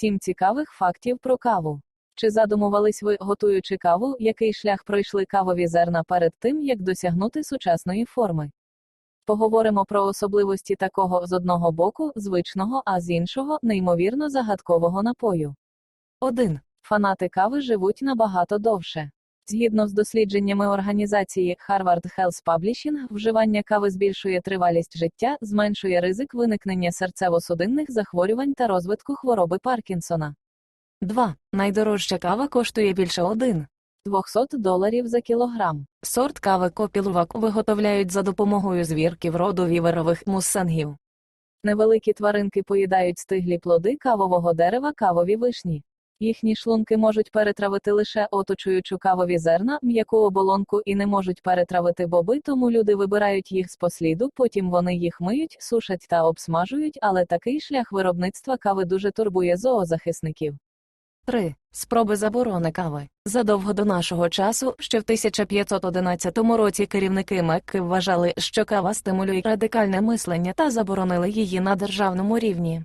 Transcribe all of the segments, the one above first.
Сім цікавих фактів про каву. Чи задумувались ви, готуючи каву, який шлях пройшли кавові зерна перед тим, як досягнути сучасної форми? Поговоримо про особливості такого з одного боку звичного, а з іншого неймовірно загадкового напою. 1. Фанати кави живуть набагато довше. Згідно з дослідженнями організації Harvard Health Publishing, вживання кави збільшує тривалість життя, зменшує ризик виникнення серцево-судинних захворювань та розвитку хвороби Паркінсона. 2. Найдорожча кава коштує більше 1. 200 доларів за кілограм. Сорт кави копілувак виготовляють за допомогою звірків роду віверових муссангів. Невеликі тваринки поїдають стиглі плоди кавового дерева кавові вишні. Їхні шлунки можуть перетравити лише оточуючу кавові зерна, м'яку оболонку і не можуть перетравити боби, тому люди вибирають їх з посліду, потім вони їх миють, сушать та обсмажують, але такий шлях виробництва кави дуже турбує зоозахисників. 3. Спроби заборони кави. Задовго до нашого часу, ще в 1511 році керівники Мекки вважали, що кава стимулює радикальне мислення та заборонили її на державному рівні.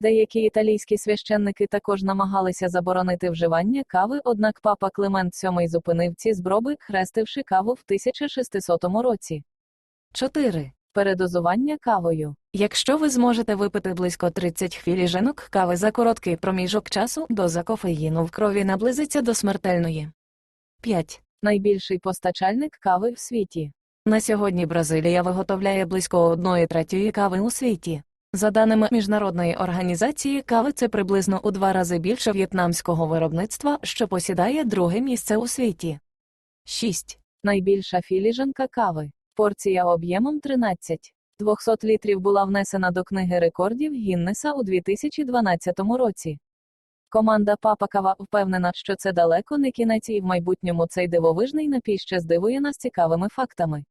Деякі італійські священники також намагалися заборонити вживання кави, однак папа Климент VII зупинив ці зброби, хрестивши каву в 1600 році. 4. Передозування кавою. Якщо ви зможете випити близько 30 філіжинок кави за короткий проміжок часу, доза кофеїну в крові наблизиться до смертельної. 5. Найбільший постачальник кави в світі. На сьогодні Бразилія виготовляє близько 1 третьої кави у світі. За даними міжнародної організації, кави це приблизно у два рази більше в'єтнамського виробництва, що посідає друге місце у світі. 6. Найбільша філіжанка кави. Порція об'ємом 13. 200 літрів була внесена до книги рекордів Гіннеса у 2012 році. Команда Папакава впевнена, що це далеко не кінець і в майбутньому цей дивовижний напій ще здивує нас цікавими фактами.